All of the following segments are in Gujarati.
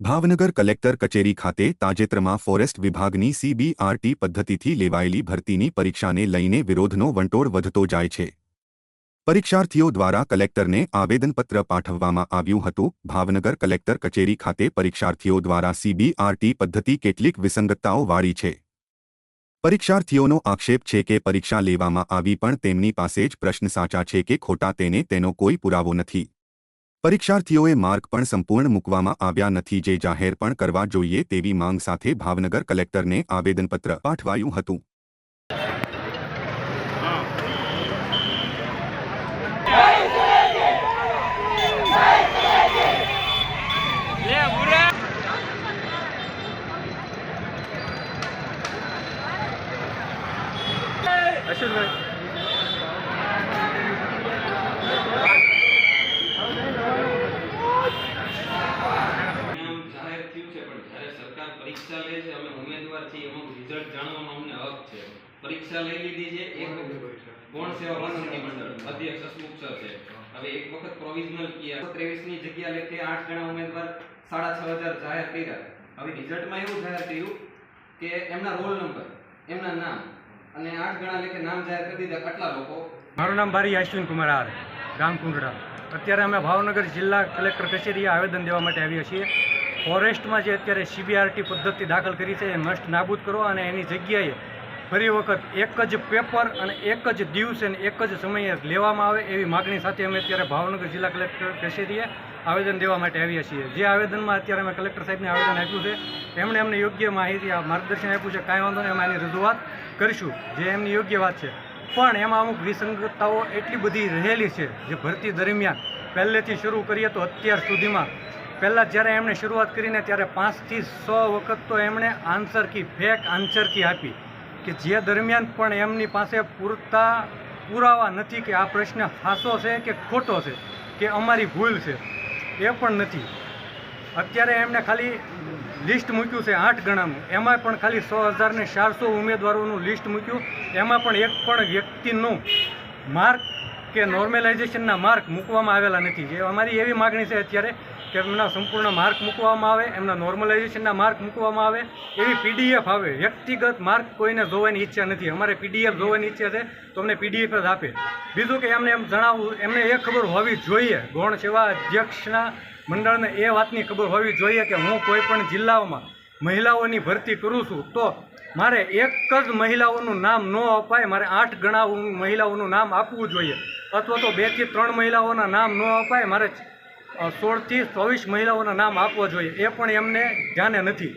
ભાવનગર કલેક્ટર કચેરી ખાતે તાજેતરમાં ફોરેસ્ટ વિભાગની સીબીઆરટી પદ્ધતિથી લેવાયેલી ભરતીની પરીક્ષાને લઈને વિરોધનો વંટોળ વધતો જાય છે. પરીક્ષાર્થીઓ દ્વારા કલેક્ટરને આવેદનપત્ર પાઠવવામાં આવ્યું હતું. ભાવનગર કલેક્ટર કચેરી ખાતે પરીક્ષાર્થીઓ દ્વારા સીબીઆરટી પદ્ધતિ કેટલીક વિસંગતતાઓ વાળી છે. પરીક્ષાર્થીઓનો આક્ષેપ છે કે પરીક્ષા લેવામાં આવી પણ તેમની પાસે જ પ્રશ્ન સાચા છે કે ખોટા તેને તેનો કોઈ પુરાવો નથી. પરીક્ષાર્થીઓએ માર્ક પણ સંપૂર્ણ મૂકવામાં આવ્યા નથી જે જાહેર પણ કરવા જોઈએ તેવી માંગ સાથે ભાવનગર કલેક્ટરને આવેદનપત્ર પાઠવાયું હતું. બુરા અશ્વિનભાઈ પરિણામ જાહેર થયું છે પણ જ્યારે સરકાર પરીક્ષા લે છે અમે ઉમેદવાર છીએ એમાં રિઝલ્ટ જાણવાનો અમને હક છે. પરીક્ષા લઈ લીધી છે એક કોણ સેવા પસંદગી મંડળ અધ્યક્ષ હસમુખ સર છે. હવે એક વખત પ્રોવિઝનલ કિયા ત્રેવીસની જગ્યા લેખે આઠ જણા ઉમેદવાર સાડા છ હજાર જાહેર કર્યા. હવે રિઝલ્ટમાં એવું જાહેર કર્યું કે એમના રોલ નંબર એમના નામ અને આઠ ગણા લેખે નામ જાહેર કરી દીધા કેટલા લોકો. મારું નામ ભારી અશ્વિન કુમાર આર ગામ કુંડરા અત્યારે અમે ભાવનગર જિલ્લા કલેક્ટર કચેરીએ આવેદન દેવા માટે આવ્યા છીએ. ફોરેસ્ટમાં જે અત્યારે સીબીઆરટી પદ્ધતિ દાખલ કરી છે, એ નષ્ટ નાબૂદ કરો અને એની જગ્યાએ ફરી વખત એક જ પેપર અને એક જ દિવસે અને એક જ સમયે લેવામાં આવે એવી માગણી સાથે અમે અત્યારે ભાવનગર જિલ્લા કલેક્ટર કચેરીએ આવેદન દેવા માટે આવ્યા છીએ. જે આવેદનમાં અત્યારે અમે કલેક્ટર સાહેબને આવેદન આપ્યું છે, એમણે અમને યોગ્ય માહિતી માર્ગદર્શન આપ્યું છે, કાંઈ વાંધો નહીં, અમે એની રજૂઆત કરીશું, જે એમની યોગ્ય વાત છે. પણ એમાં અમુક વિસંગતતાઓ એટલી બધી રહેલી છે, જે ભરતી દરમિયાન પહેલેથી શરૂ કરીએ તો અત્યાર સુધીમાં પહેલાં જ્યારે એમણે શરૂઆત કરીને ત્યારે પાંચથી સો વખત તો એમણે answer key fake answer key આપી કે જે દરમિયાન પણ એમની પાસે પૂરતા પુરાવા નથી કે આ પ્રશ્ન હાસો છે કે ખોટો છે કે અમારી ભૂલ છે, એ પણ નથી. અત્યારે એમણે ખાલી લિસ્ટ મૂક્યું છે આઠ ગણાનું. એમાં પણ ખાલી સો હજારને ચારસો ઉમેદવારોનું લિસ્ટ મૂક્યું. એમાં પણ એક પણ વ્યક્તિનું માર્ક કે નોર્મલાઇઝેશનના માર્ક મૂકવામાં આવેલા નથી. જે અમારી એવી માગણી છે અત્યારે કે એમના સંપૂર્ણ માર્ક મૂકવામાં આવે, એમના નોર્મલાઇઝેશનના માર્ક મૂકવામાં આવે, એવી પીડીએફ આવે. વ્યક્તિગત માર્ક કોઈને જોવાની ઈચ્છા નથી. અમારે પીડીએફ જોવાની ઈચ્છા છે, તો અમને પીડીએફ જ આપે. બીજું કે એમને એમ જણાવવું એમને એ ખબર હોવી જોઈએ. ગૌણ સેવા અધ્યક્ષના મંડળને એ વાતની ખબર હોવી જોઈએ કે હું કોઈપણ જિલ્લાઓમાં મહિલાઓની ભરતી કરું છું, તો મારે એક જ મહિલાઓનું નામ ન અપાય. મારે આઠ ગણા મહિલાઓનું નામ આપવું જોઈએ. અથવા તો બેથી ત્રણ મહિલાઓના નામ ન અપાય. મારે સોળથી ચોવીસ મહિલાઓના નામ આપવા જોઈએ, એ પણ એમને ધ્યાને નથી.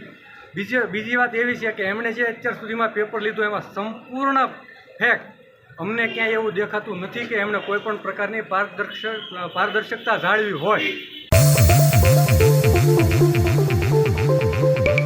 બીજી બીજી વાત એવી છે કે એમણે જે અત્યાર સુધીમાં પેપર લીધું, એમાં સંપૂર્ણ ફેક અમને ક્યાંય એવું દેખાતું નથી કે એમણે કોઈ પણ પ્રકારની પારદર્શક પારદર્શકતા જાળવી હોય.